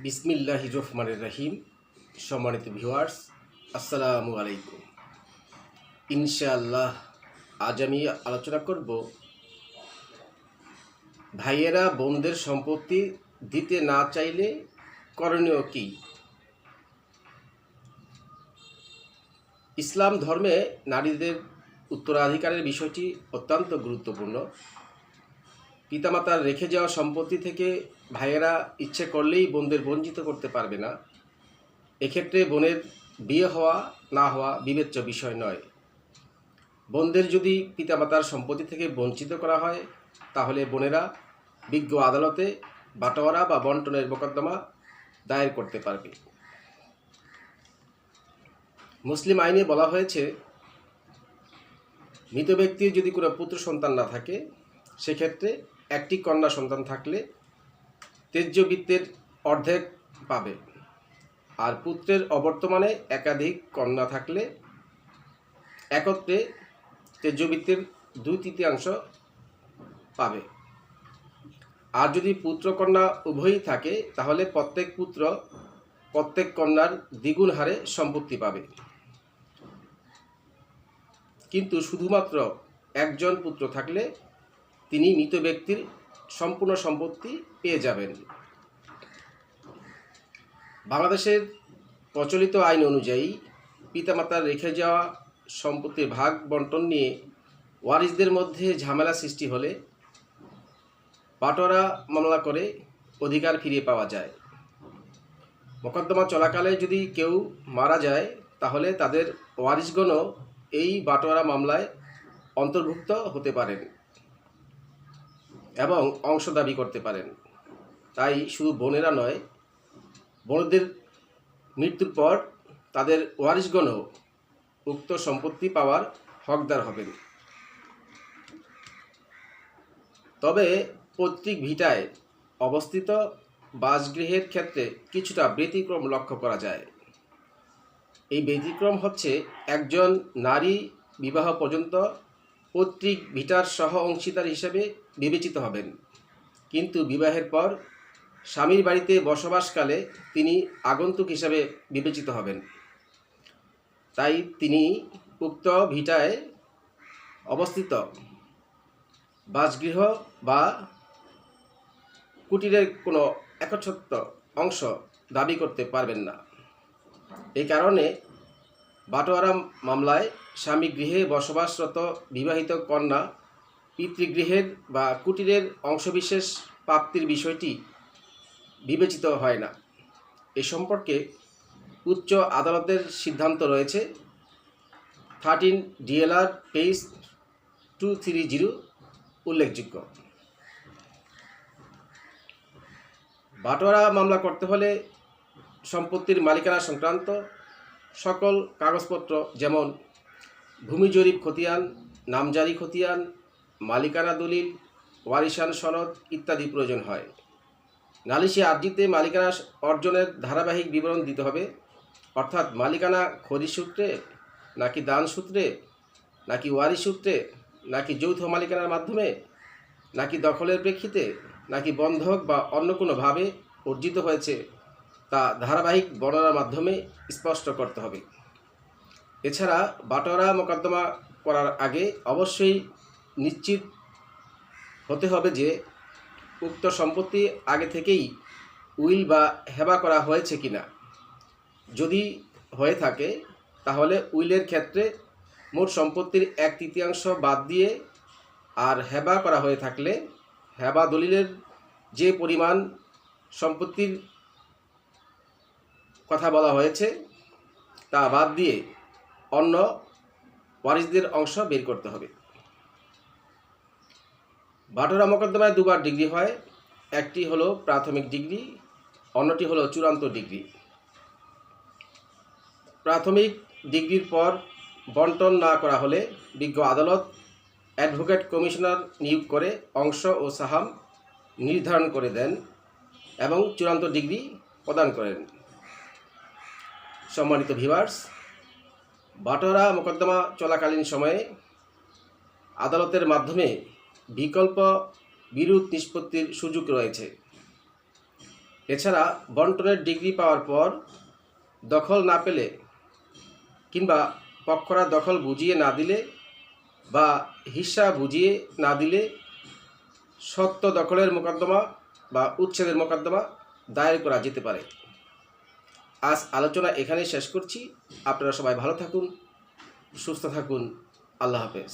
বিসমিল্লাহ রহমানের রাহিম। সম্মানিত ভিউয়ার্স, আসসালামু আলাইকুম। ইনশাআল্লাহ আজ আমি আলোচনা করব ভাইয়েরা, বোনদের সম্পত্তি দিতে না চাইলে করণীয় কী? ইসলাম ধর্মে নারীদের উত্তরাধিকারের বিষয়টি অত্যন্ত গুরুত্বপূর্ণ। পিতামাতার রেখে যাওয়া সম্পত্তি থেকে ভাইয়েরা ইচ্ছে করলেই বোনদের বঞ্চিত করতে পারবে না। এক্ষেত্রে বোনের বিয়ে হওয়া, না হওয়া বিবেচ্য বিষয় নয়। বোনদের যদি পিতামাতার সম্পত্তি থেকে বঞ্চিত করা হয়, তাহলে বোনেরা বিজ্ঞ আদালতে বাটোয়ারা বা বন্টনের মোকদ্দমা দায়ের করতে পারবে। মুসলিম আইনে বলা হয়েছে, মৃত ব্যক্তির যদি কোনো পুত্র সন্তান না থাকে, সেক্ষেত্রে একটি কন্যা সন্তান থাকলে তেজ্য বৃত্তের অর্ধেক পাবে। আর পুত্রের অবর্তমানে একাধিক কন্যা থাকলে একত্রে তেজ্যবৃত্তের দুই তৃতীয়াংশ পাবে। আর যদি পুত্র কন্যা উভয়ই থাকে, তাহলে প্রত্যেক পুত্র প্রত্যেক কন্যার দ্বিগুণ হারে সম্পত্তি পাবে। কিন্তু শুধুমাত্র একজন পুত্র থাকলে তিনি মৃত ব্যক্তির সম্পূর্ণ সম্পত্তি পেয়ে যাবেন। বাংলাদেশের প্রচলিত আইন অনুযায়ী পিতামাতার রেখে যাওয়া সম্পত্তির ভাগ বন্টন নিয়ে ওয়ারিসদের মধ্যে ঝামেলা সৃষ্টি হলে বাটোয়ারা মামলা করে অধিকার ফিরিয়ে পাওয়া যায়। মোকদ্দমা চলাকালে যদি কেউ মারা যায়, তাহলে তাদের ওয়ারিসগণও এই বাটোয়ারা মামলায় অন্তর্ভুক্ত হতে পারেন। এবং অংশ দাবি করতে পারেন। তাই শুধু বোনেরা নয়, বোনদের মৃত্যুর পর তাদের ওয়ারিসগণও উক্ত সম্পত্তি পাওয়ার হকদার হবেন। তবে পৈতৃক ভিটায় অবস্থিত বাসগৃহের ক্ষেত্রে কিছুটা ব্যতিক্রম লক্ষ্য করা যায়। এই ব্যতিক্রম হচ্ছে একজন নারী বিবাহ পর্যন্ত পৈতৃক ভিটার সহ অংশীদার হিসেবে বিবেচিত হবেন। কিন্তু বিবাহের পর স্বামীর বাড়িতে বসবাসকালে তিনি আগন্তুক হিসাবে বিবেচিত হবেন। তাই তিনি উক্ত ভিটায় অবস্থিত বাসগৃহ বা কুটিরের কোনো একচ্ছত্র অংশ দাবি করতে পারবেন না। এই কারণে বাটোয়ারা মামলায় স্বামী গৃহে বসবাসরত বিবাহিত কন্যা, পিতৃগৃহের বা কুটিরের অংশবিশেষ প্রাপ্তির বিষয়টি বিবেচিত হয় না। এ সম্পর্কে উচ্চ আদালতের সিদ্ধান্ত রয়েছে। Thirteen DLR page two three zero উল্লেখযোগ্য। বাটোয়ারা মামলা করতে হলে সম্পত্তির মালিকানা সংক্রান্ত সকল কাগজপত্র যেমন ভূমি জরিপ খতিয়ান নামজারি খতিয়ান, মালিকানা দলিল, ওয়ারিশান সনদ ইত্যাদি প্রয়োজন হয়। নালিশে আর্জিতে মালিকানা অর্জনের ধারাবাহিক বিবরণ দিতে হবে। অর্থাৎ মালিকানা খরিদ সূত্রে, নাকি দান সূত্রে, নাকি ওয়ারি সূত্রে, নাকি যৌথ মালিকানার মাধ্যমে, নাকি দখলের প্রেক্ষিতে, নাকি বন্ধক বা অন্য কোনোভাবে অর্জিত হয়েছে। তা ধারাবাহিক বর্ণনার মাধ্যমে স্পষ্ট করতে হবে। এছাড়া বাটোয়ারা মোকদ্দমা করার আগে অবশ্যই নিশ্চিত হতে হবে যে উক্ত সম্পত্তি আগে থেকেই উইল বা হেবা করা হয়েছে কিনা। যদি হয়ে থাকে, তাহলে উইলের ক্ষেত্রে মোট সম্পত্তির এক তৃতীয়াংশ বাদ দিয়ে আর হেবা করা হয়ে থাকলে, হেবা দলিলের যে পরিমাণ সম্পত্তির কথা বলা হয়েছে, তা বাদ দিয়ে অন্য ওয়ারিসদের অংশ বের করতে হবে। বাটোরা মোকদ্দমায় দুবার ডিগ্রি হয়, একটি হলো প্রাথমিক ডিগ্রি, অন্যটি হলো চূড়ান্ত ডিগ্রি। প্রাথমিক ডিগ্রির পর বন্টন না করা হলে বিজ্ঞ আদালত অ্যাডভোকেট কমিশনার নিয়োগ করে অংশ ও সাহাম নির্ধারণ করে দেন এবং চূড়ান্ত ডিগ্রি প্রদান করেন। সম্মানিত ভিভার্স বাটোয়ারা মোকদ্দমা চলাকালীন সময়ে আদালতের মাধ্যমে বিকল্প বিরোধ নিষ্পত্তির সুযোগ রয়েছে। এছাড়া বন্টনের ডিগ্রি পাওয়ার পর দখল না পেলে কিংবা পক্ষরা দখল বুঝিয়ে না দিলে বা হিস্সা বুঝিয়ে না দিলে সত্য দখলের মোকদ্দমা বা উচ্ছেদের মোকদ্দমা দায়ের করা যেতে পারে। আজ আলোচনা এখানেই শেষ করছি। আপনারা সবাই ভালো থাকুন সুস্থ থাকুন। আল্লাহ হাফেজ।